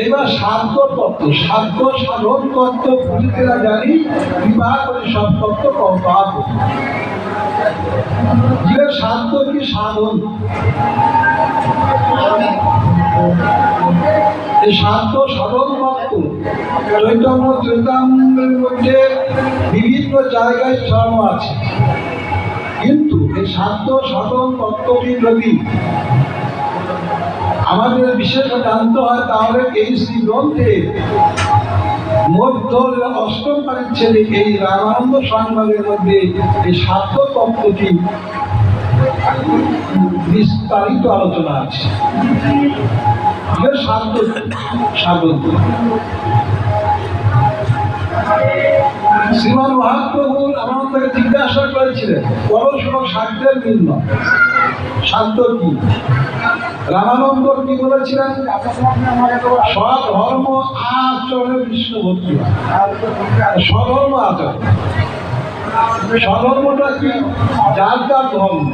এইবার সাধ্য তত্ত্ব সাধ্য সাধন তত্ত্ব পুরীতেরা জানি বিবাহ করে সব তত্ত্ব পাওয়া জীবের সাধ্য কি সাধন? সাধ্য সাধন তত্ত্ব, চৈতন্য মধ্যে বিভিন্ন জায়গায় ছড়ানো আছে। কিন্তু এই সাধ্য সাধন তত্ত্বটি যদি আমাদের বিশেষ জানতে হয় তাহলে এই শ্রী গ্রন্থে মধ্য অষ্টম পারিচ্ছেদে এই রামানন্দ সংবাদের মধ্যে এই সাধ্য তত্ত্বটি বিস্তারিত আলোচনা আছে। শ্রীমান মহাপ্রভু আমাকে জিজ্ঞাসা করেছিলেন পরস্পর সাধ্যের ভিন্ন সাধ্য কি? রামানন্দ কি বলেছিলেন? সব ধর্ম আচরণে বিষ্ণু ভক্তি স্বধর্ম আচরণ। স্বধর্মটা কি? যার যার ধর্ম।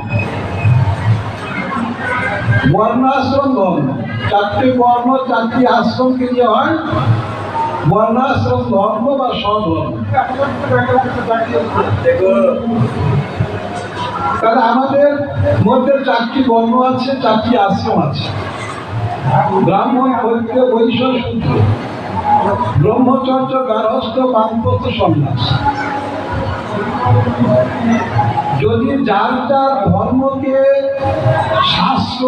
বর্ণাশ্রম ধর্ম। চারটি বর্ণ, চারটি আশ্রমকে নিয়ে হয়? বর্ণাশ্রম ধর্ম বা স্বধর্ম তাহলে আমাদের মধ্যে চারটি বর্ণ আছে, চারটি আশ্রম আছে। ব্রাহ্মণ, ক্ষত্রিয়, বৈশ্য ব্রহ্মচর্য গার্হস্থ বানপ্রস্থ সন্ন্যাস। যদি যার যার ধর্মকে শাস্ত্র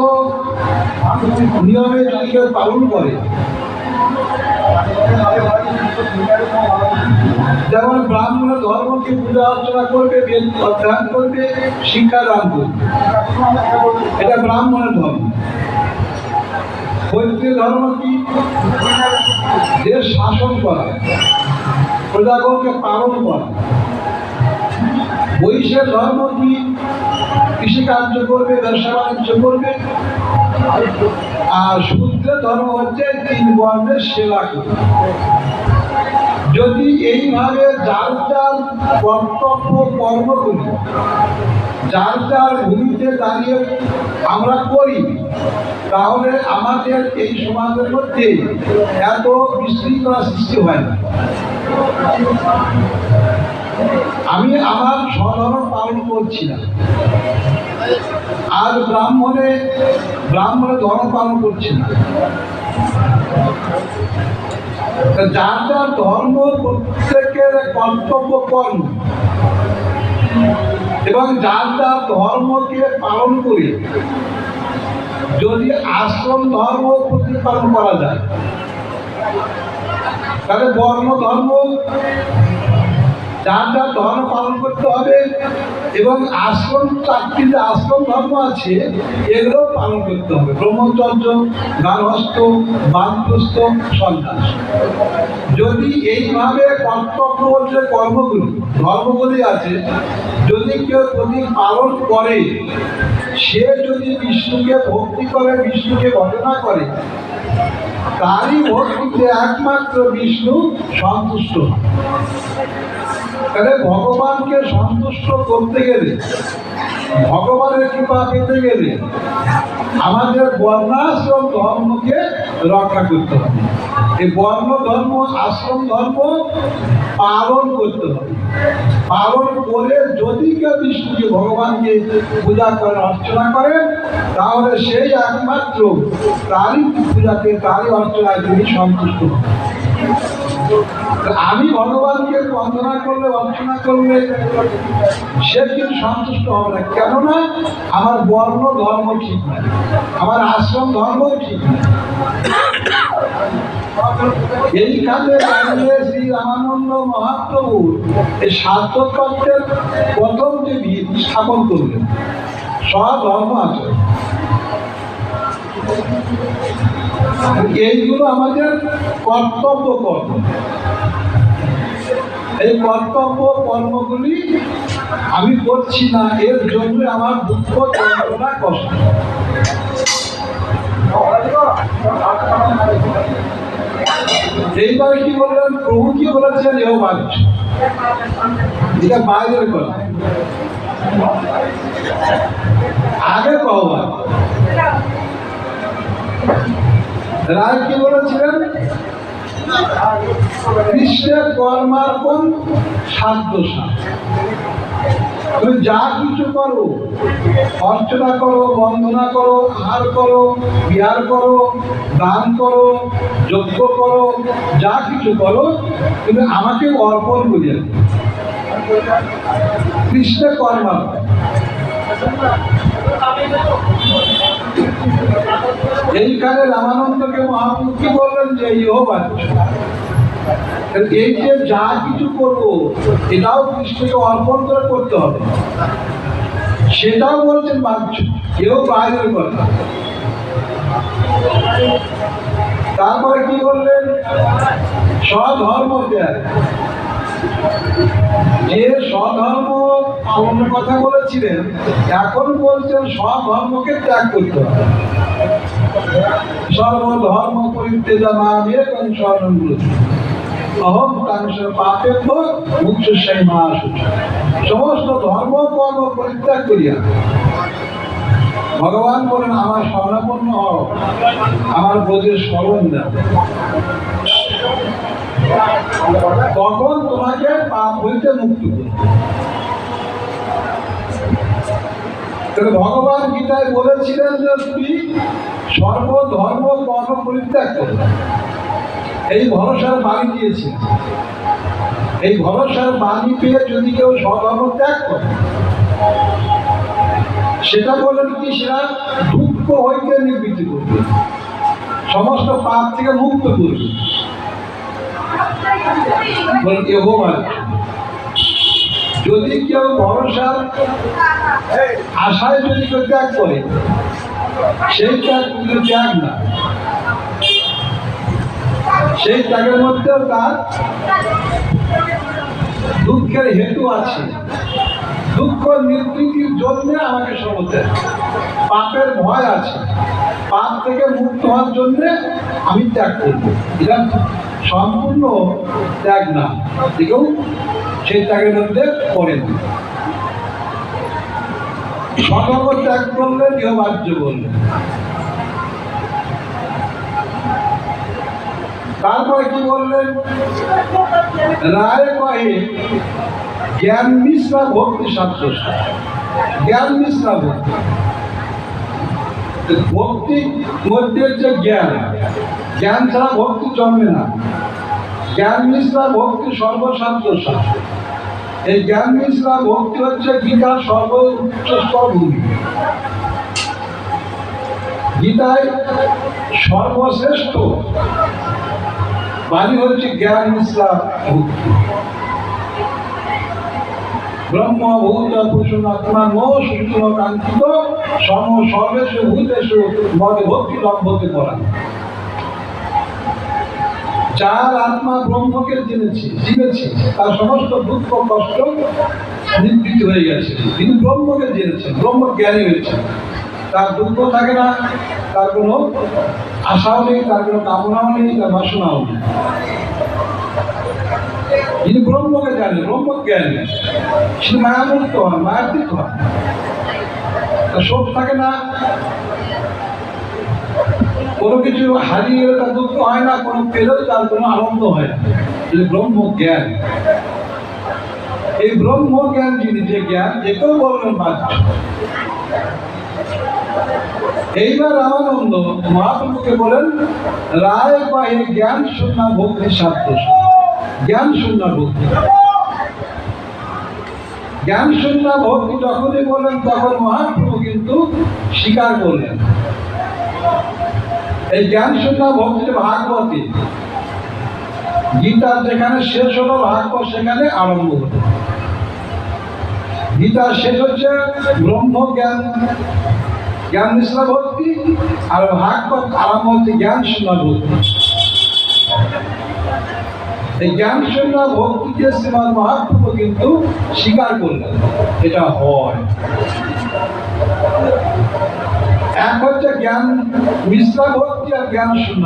নিয়মে যদি পালন করে যেমন ব্রাহ্মণ ধর্মকে পূজা অর্চনা করবে, বেদ অধ্যয়ন করবে শিক্ষাদান করবে। এটা ব্রাহ্মণের ধর্ম। ক্ষত্রিয় ধর্ম কি? দেশ শাসন করা। প্রজাগণকে পালন করা। বৈশের ধর্ম কি? কৃষিকার্য করবে, ব্যবসা বাণিজ্য করবে। আর ধর্ম হচ্ছে তিন বর্ণের সেবা করবে যদি এইভাবে যার যার কর্তব্য কর্ম করি, যার যার ভূমিতে দাঁড়িয়ে আমরা করি, তাহলে আমাদের এই সমাজের মধ্যে এত বিশৃঙ্খলা সৃষ্টি হয় না। আমি আমার স্বধর্ম পালন করছি না। আর ব্রাহ্মণে ব্রাহ্মণে ধর্ম পালন করছে না। যার যার ধর্ম প্রত্যেকের কর্তব্য কর্ম। এবং যার যার ধর্মকে পালন করে যদি আশ্রম ধর্ম প্রতিপালন করা যায়, তাহলে বর্ণ ধর্ম যার যার ধর্ম পালন করতে হবে এবং আশ্রম, চারটি যে আশ্রম ধর্ম আছে এগুলো পালন করতে হবে ব্রহ্মচর্য, গার্হস্থ, বানপ্রস্থ, সন্ন্যাস যদি এইভাবে কর্তব্য যে কর্মগুলি, ধর্মগুলি আছে, যদি কেউ যদি পালন করে, সে যদি বিষ্ণুকে ভক্তি করে, বিষ্ণুকে ভজনা করে, তারই ভক্তিতে একমাত্র বিষ্ণু সন্তুষ্ট। তাহলে ভগবানকে সন্তুষ্ট করতে গেলে, ভগবানের কৃপা পেতে গেলে আমাদের বর্ণাশ্রম ধর্মকে রক্ষা করতে হবে এই বর্ণ ধর্ম, আশ্রম ধর্ম পালন করতে হবে পালন করে যদি কেউ বিষ্ণুকে ভগবানকে পূজা করে অর্চনা করেন, তাহলে সেই একমাত্র তারই পূজাতে তারই অর্চনায় তিনি সন্তুষ্ট হন। আমি ভগবানকে বন্দনা করলে, অর্চনা করলে সে কিন্তু সন্তুষ্ট হবে না। কেননা আমার বর্ণ ধর্ম ঠিক নাই আমার আশ্রম ধর্ম ঠিক নাই এইখানে দাঁড়িয়ে শ্রী রামানন্দ মহাপ্রভু এই সাধ্যতত্ত্বের প্রথম যে ভিত স্থাপন করলেন। সব ধর্ম আছে এইগুলো আমাদের কর্তব্য কর্ম। এই কর্তব্য কর্মগুলি আমি করছি না, এর জন্য আমার দুঃখ, যন্ত্রণা, কষ্ট। এইবার কি বললেন? প্রভু কি বলেছেন? এও বাক্য এটা বাইরের কথা। আগে কহবা রায় কি বলেছিলেন, কৃষ্ণের কর্মার্পণ সাধ্য সাধ তুমি যা কিছু করো, অর্চনা করো, বন্দনা করো, আহার করো বিহার করো, দান করো, যজ্ঞ করো, যা কিছু করো, তুমি আমাকে অর্পণ দিও। কৃষ্ণের কর্মার্পণ এইখানে রামানন্দকে মহাপ্রভু কি বললেন যে ইহ বাচ্চ এই যে যা কিছু করব, এটাও কৃষ্ণকে অর্পণ করে করতে হবে। সেটাও বলছেন বাচ্চ এও বাইরের কথা। তারপরে কি বললেন? স্বধর্ম ত্যাগ। যে স্বধর্ম পালনের কথা বলেছিলেন, এখন বলছেন স্বধর্মকে ত্যাগ করতে হবে। সর্বধর্ম পরিত্যাজা নাম একং অহম কাংশ পাপে মুখ্য সেই মা সমস্ত ধর্ম কর্ম পরিত্যাগ করিয়া ভগবান বলেন আমার স্বর্ণাপন্ন হও আমার বোঝের স্মরণ দাও তখন তোমাকে পাপ হইতে মুক্ত ভগবান গীতায় বলেছিলেন যে তুমি সর্বধর্ম কর্ম পরিত্যাগ করবে এই ভরসার বাণী দিয়েছে। এই ভরসার বাণী পেয়ে যদি কেউ স্বধর্ম ত্যাগ করে, সেটা বলেন কি, সেটা দুঃখ হইতে নিবৃত্তি করবে। সমস্ত পাপ থেকে মুক্ত করবে। বলেন ইহোবা যদি কেউ ভরসার আশায় যদি কেউ ত্যাগ করে, সেই ত্যাগ কিন্তু ত্যাগ না। সেই ত্যাগের মধ্যেও তার দুঃখের হেতু আছে। দুঃখ নিবৃত্তির জন্য আমাকে সমতে পাপের ভয় আছে। পাপ থেকে মুক্ত হওয়ার জন্য আমি ত্যাগ করব। সম্পূর্ণ ত্যাগ না। একেও সেই ত্যাগের মধ্যে পড়ে না সতর্ক ত্যাগ করলেন ইহবাহ্য বললেন তারপরে কি বললেন? রায় কহে জ্ঞান মিশ্রা ভক্তি শাস্ত্র জ্ঞান মিশ্রা ভক্তি। ভক্তি মধ্যে যে জ্ঞান। জ্ঞান ছাড়া ভক্তি জন্মে না। জ্ঞান মিশ্রা ভক্তি শাস্ত্র এই জ্ঞান মিশ্রা ভক্তি হচ্ছে গীতার সর্বোচ্চ স্তরভূমি। গীতায় সর্বশ্রেষ্ঠ বাণী হচ্ছে জ্ঞান মিশ্রা ভক্তি। ব্রহ্ম, ভূত পুরুষ আত্মা নো সূক্ষ্ম কাঙ্ক্ষিত সম, সর্বেশ, ভূতেশ, মদে, ভক্তি লভ্যতে করা যার আত্মা ব্রহ্মকে জেনেছে জেনেছে, তার সমস্ত দুঃখ, কষ্ট নিবৃত্তি হয়ে গেছে। তিনি ব্রহ্মকে জেনেছেন, ব্রহ্ম জ্ঞানী হয়েছে তার দুঃখ থাকে না, তার কোনো আশাও নেই, তার কোনো কামনাও নেই, তার বাসনাও নেই। যিনি ব্রহ্মকে জানেন, ব্রহ্ম জ্ঞানী। সে মায়ামুক্ত হন মায়াতীত হন তার শোক থাকে না কোনো কিছু হারিয়ে গেলে তার দুঃখ হয় না, কোনো পেলেও তার কোনো আনন্দ হয় না। এই ব্রহ্ম জ্ঞান এই ব্রহ্ম জ্ঞান যিনি, যে জ্ঞান একেও বলবেন বাধ্য এইবার রামানন্দ মহাপ্রভুকে বলেন, রায় পায়ে জ্ঞান শূন্য ভক্তি সাধ্য জ্ঞান শূন্য ভক্তি। জ্ঞান শূন্য ভক্তি যখনই বললেন তখন মহাপ্রভু কিন্তু স্বীকার করলেন। এই জ্ঞান শূন্য ভক্তি ভাগবতী গীতার যেখানে শেষ হলো, ভাগবত সেখানে আরম্ভ হলো। গীতার শেষ হচ্ছে, ব্রহ্ম জ্ঞান। জ্ঞান নিষ্ঠা ভক্তি, আর ভাগবত আরম্ভ হচ্ছে জ্ঞান শূন্য ভক্তি। এই জ্ঞান শূন্য ভক্তিকে শ্রীমান মহাপ্রভু কিন্তু স্বীকার করলেন, এটা হয়। এক হচ্ছে জ্ঞান মিশ্রা ভক্তি আর জ্ঞান শূন্য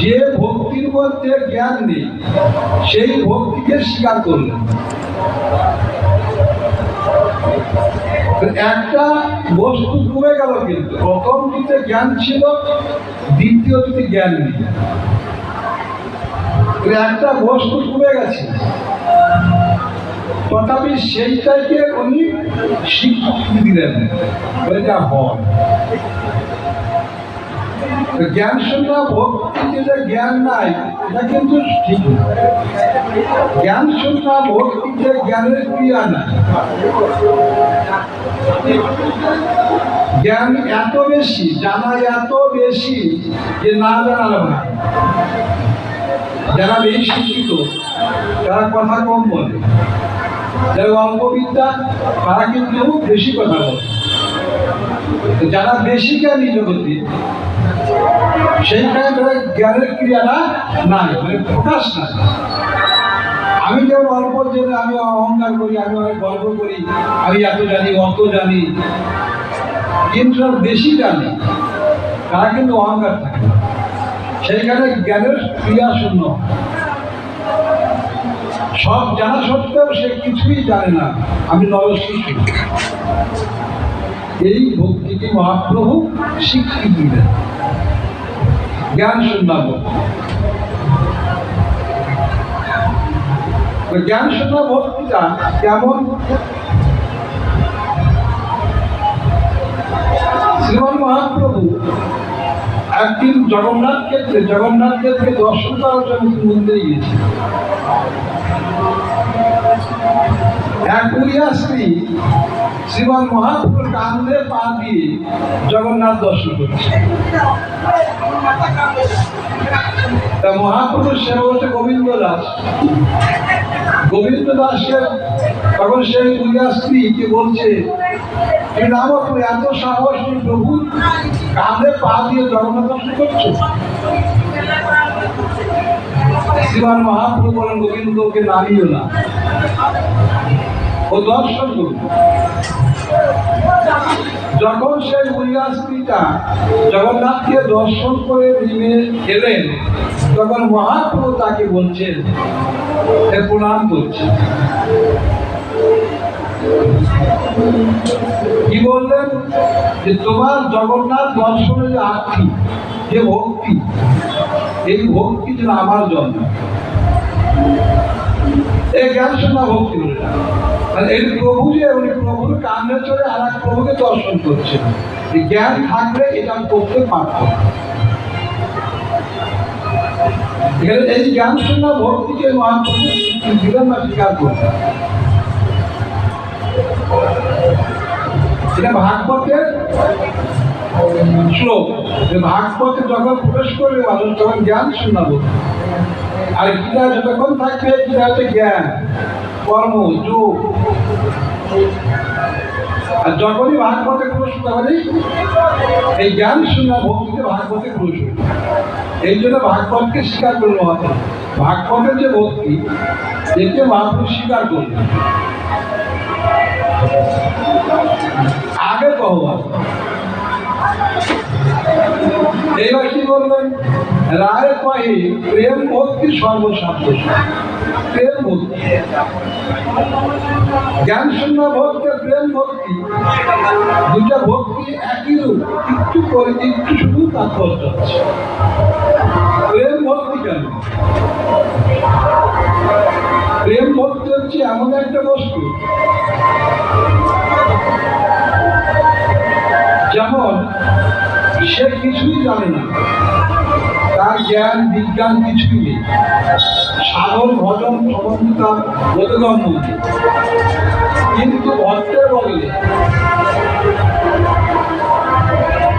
যে ভক্তির মধ্যে জ্ঞান নেই, সেই ভক্তিকে স্বীকার করলেন একটা বস্তু কমে গেল কিন্তু। প্রথমটিতে জ্ঞান ছিল দ্বিতীয়টিতে জ্ঞান নেই। একটা বস্তু কমে গেছে। তথাপি সেইটাকে উনি স্বীকৃতি দিলেন। এটা হয়। জ্ঞান শূন্য, ভক্তি যে জ্ঞান নাই, এটা কিন্তু ঠিক জ্ঞান শূন্য ভক্তিতে জ্ঞানের ক্রিয়া নাই জ্ঞান এত বেশি, জানা এত বেশি যে না জানালো না যারা বেশি শিক্ষিত, তারা কথা কম বলে। যারা অল্প বিদ্যা তারা কিন্তু বেশি কথা বলে। যারা বেশি জ্ঞানী জগতে সেইখানে তারা জ্ঞানের ক্রিয়াটা নাই মানে প্রকাশ নাই। আমি যেমন অল্প জেনে আমি অহংকার করি, আমি অনেক গর্ব করি, আমি এত জানি, অত জানি, কিন্তু বেশি জানে তারা কিন্তু অহংকার থাকে সেইখানে জ্ঞানের ক্রিয়া শূন্য সব জানা সত্ত্বেও সে কিছুই জানে না। আমি নরশিশু এই ভক্তিকে মহাপ্রভু স্বীকৃতি দিলেন। জ্ঞান শূন্য জ্ঞান শূন্য ভক্তিটা কেমন? শ্রীমান মহাপ্রভু একদিন জগন্নাথ ক্ষেত্রে জগন্নাথ ক্ষেত্রে দর্শন করার জন্য মন্দিরে গিয়েছিল এক স্ত্রী শ্রীমান মহাপ্রভুর কান্দে পা দিয়ে জগন্নাথ দর্শন করছে। তা মহাপ্রভুর সেবা হচ্ছে গোবিন্দ দাস গোবিন্দ দাসের তখন সেই বুড়িয়া স্ত্রীকে বলছে এই নাম তুমি এত সাহস তুমি প্রভু কাঁধে পা দিয়ে জগন্নাথ দর্শন করছ? শ্রীমান মহাপ্রভু বলেন গোবিন্দকে নামিও না। ও দর্শন যখন সেই স্ত্রীটা জগন্নাথকে দর্শন করে নেমে এলেন, তখন মহাপ্রভু তাকে বলছেন প্রণাম করছে। কি বললেন? যে তোমার জগন্নাথ দর্শনের যে আর্থি যে ভক্তি, এই ভক্তি যেন আমার জন্ম এই জ্ঞান শোনা ভক্তি বলে মানে এই প্রভু উনি প্রভুর চলে আর এক প্রভুকে দর্শন করছেন। জ্ঞান থাকলে এটা করতে পারত এই জ্ঞান ভক্তিকে মহাপ্রভু দিলেন না স্বীকার করতেন এটা ভাগবতের শ্লোক। ভাগবতে যখন প্রবেশ করবে, মানুষ তখন জ্ঞান শোনাবো। আর গীতা যতক্ষণ থাকবে, গীতা হচ্ছে জ্ঞান। কর্ম, যোগ। আর যখনই ভাগবতে প্রবেশ তখনই এই জ্ঞান শোনা ভক্তিতে ভাগবতে হইল এই জন্য ভাগবতকে স্বীকার করল হবে ভাগবতের যে ভক্তি একে মহাপুরুষ স্বীকার করলেন আগে কহবার এইবার কি বললেন রায় কহে প্রেম ভক্তি সর্বশাস্ত্র প্রেম ভক্তি জ্ঞান শূন্য ভক্তি প্রেম ভক্তি। দুটা ভক্তি একই রূপ। একটু করে, একটু শুধু তাৎপর্য আছে। প্রেম ভক্তি কেন? প্রেম ভক্তি হচ্ছে এমন একটা বস্তু যেমন সে কিছুই জানে না। তার জ্ঞান, বিজ্ঞান কিছুই নেই। সাধন, ভজন সম্বন্ধে তার কিন্তু ভক্তের বদলে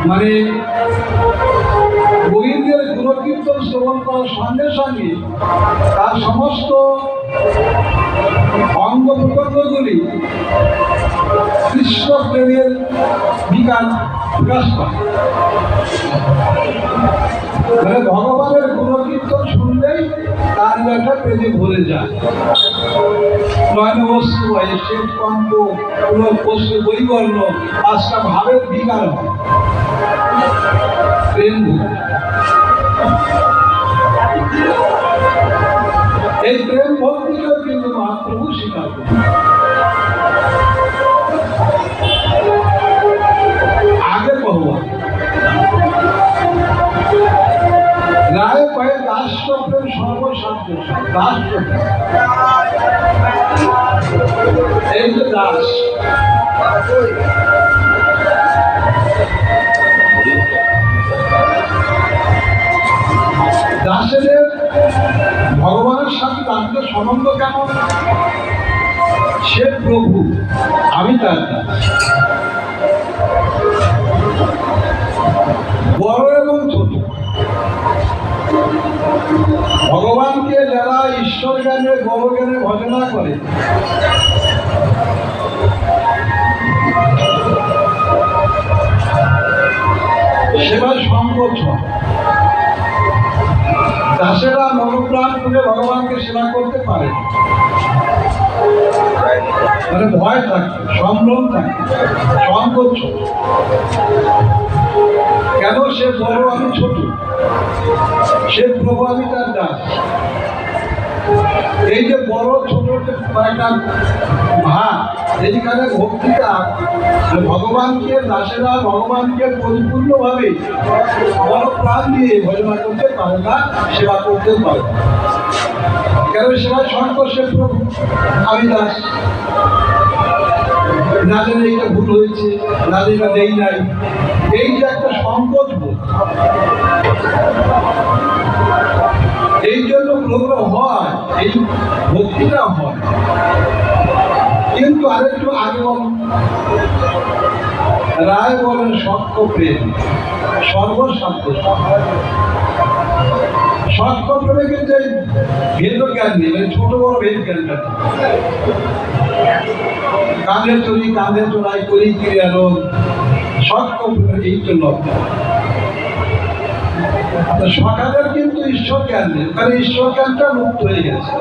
মানে গোবিন্দের গুণকীর্তন শ্রবণ করার সঙ্গে সঙ্গে তার সমস্ত অঙ্গ প্রত্যঙ্গগুলি কৃষ্ণ প্রেমের বিকাশ প্রকাশ পায়। মানে ভগবানের গুণকীর্তন শুনলেই তার একটা প্রেমে ভরে যায়। বস্তু হয় কণ্ঠ কোন বস্তু বৈবর্ণ পাঁচটা ভাবের বিকার হয়। এই প্রেম ভক্তিকেও কিন্তু মহাপ্রভু স্বীকার করেন কোথায়? এই যে দাস, দাসেদের ভগবানের সাথে তাদের সম্বন্ধ কেমন? সে প্রভু, আমি তার দাস। বড় এবং ছোট। ভগবানকে যারা ঈশ্বর জ্ঞানে বড় জ্ঞানে ভজনা করে সংকোচ হয় দাসেরা মনোপ্রাণ করে ভগবানকে সেবা করতে পারে ভয় থাকে, সম্ভ্রম থাকে সংকোচ। কেন সে বড় আমি ছোট? সে প্রভু আমি তার দাস। এই যে বড়, ছোট কয়েকটা ভাগ, এইখানে ভক্তিটা ভগবানকে, দাসেরা ভগবানকে পরিপূর্ণভাবে বড় প্রাণ দিয়ে ভজনা করতে পারে না, সেবা করতে পারে কেন সেবা শঙ্কর সে প্রভু? আমি দাস। না জানি এটা ভুল হয়েছে না জানি এটা দেই নাই। এই যে একটা সংকোচ বোধ। এই জন্য প্রোগ্রাম হয়, এই ভক্তিটা হয়। কিন্তু আরেকটু আগে রায় বলেন সত্য প্রেম সর্বশান্ত সত্য প্রেমে কিন্তু এই ভেদ জ্ঞান নেই মানে ছোট বড় ভেদ জ্ঞানটা। কাঁধে চলি কাঁধে চড়াই করি সকালের কিন্তু ঈশ্বর জ্ঞান নেই, কারণ ঈশ্বর জ্ঞানটা মুক্ত হয়ে গেছে।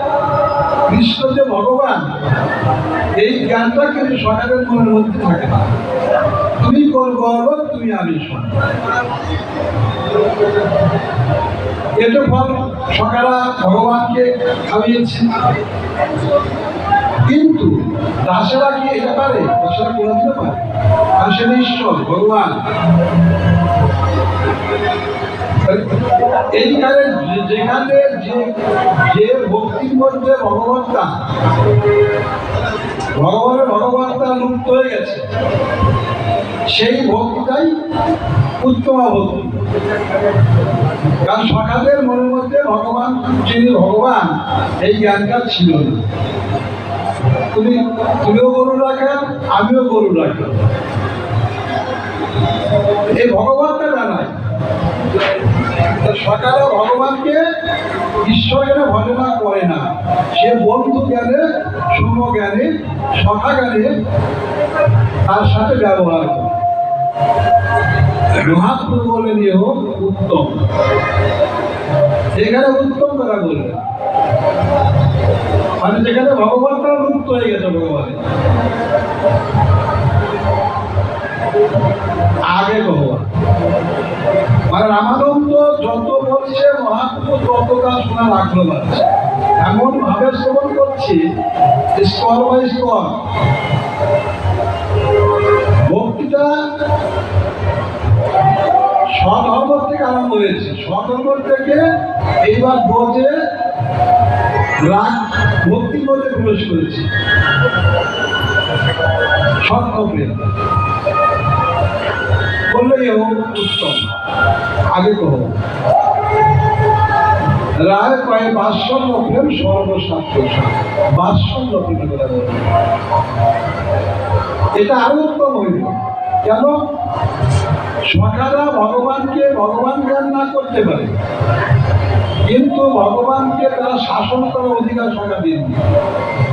কৃষ্ণ যে ভগবান, এই জ্ঞানটা কিন্তু সকালের মনের মধ্যে থাকে না। তুমি কোন গর্ব তুমি আমি এটা ফল, সকালা ভগবানকে খাইয়েছে। কিন্তু দাসেরা কি এটা পারে? দাসেরা দিতে পারে দাসের ঈশ্বর, ভগবান। এইখানে যেখানে যে যে ভক্তির মধ্যে ভগবানটা ভগবানের ভগবানটা লুপ্ত হয়ে গেছে। সেই ভক্তিটাই উত্তমা ভক্তি। কারণ সকালের মনের মধ্যে ভগবান, যিনি ভগবান, এই জ্ঞানটা ছিল না। তুমি, তুমিও গরু রাখেন আমিও গরু রাখেন এই ভগবানটা জানায়। সকালে ভগবানকে ঈশ্বর ভজনা করে না, সে বন্ধু জ্ঞানে, শুভ জ্ঞানে, সখা জ্ঞানে তার সাথে ব্যবহার করে। মহাত্মা বলে নিয়ে হোক, উত্তম। এখানে উত্তম কথা বলবে মানে যেখানে ভগবানটা মুক্ত হয়ে গেছে ভগবানের। আগে ভগবান। মানে রামানন্দ যত বলছে মহাত্ম তত তার শোনার আগ্রহ বাড়ছে এমন ভাবে শ্রবণ করছে স্তর বাই স্তর ভক্তিটা স্বধর্ম থেকে আরম্ভ হয়েছে। স্বধর্ম থেকে এইবার বোঝে রাগ ভক্তির মধ্যে প্রবেশ করেছে। সত্য প্রেম বললেই হোক উত্তম। আগে কহ রায় কয়ে বাৎসল্য প্রেম সর্বশাস্ত্র বাৎসল্য প্রেমের কথা এটা আরও উত্তম হইল। কেন? সখারা ভগবানকে ভগবান জ্ঞান না করতে পারে। কিন্তু ভগবানকে তারা শাসন করার অধিকার সরকার দিয়ে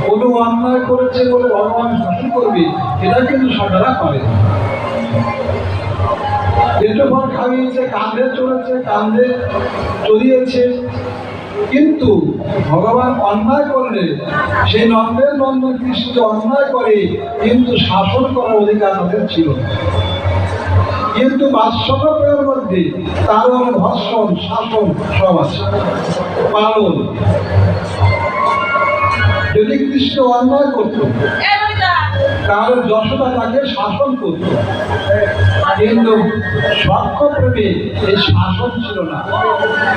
কোনো অন্যায় করেছে বলে ভগবান শাসন করবে, এটা কিন্তু সরকারা করে না। খাইয়েছে, কাঁধে চড়েছে, কাঁধে চড়িয়েছে কিন্তু ভগবান অন্যায় করলে, সেই নন্দের নন্দন কৃষ্ণ অন্যায় করে, কিন্তু শাসন করার অধিকার তাদের ছিল না। কিন্তু বাস্তবের মধ্যে তার ভর্ষণ শাসন সব আছে। পালন। যদি কৃষ্ণ অন্যায় করত তাহলে যশোদা তাকে শাসন করত। কিন্তু সক্ষ প্রেমে এই শাসন ছিল না।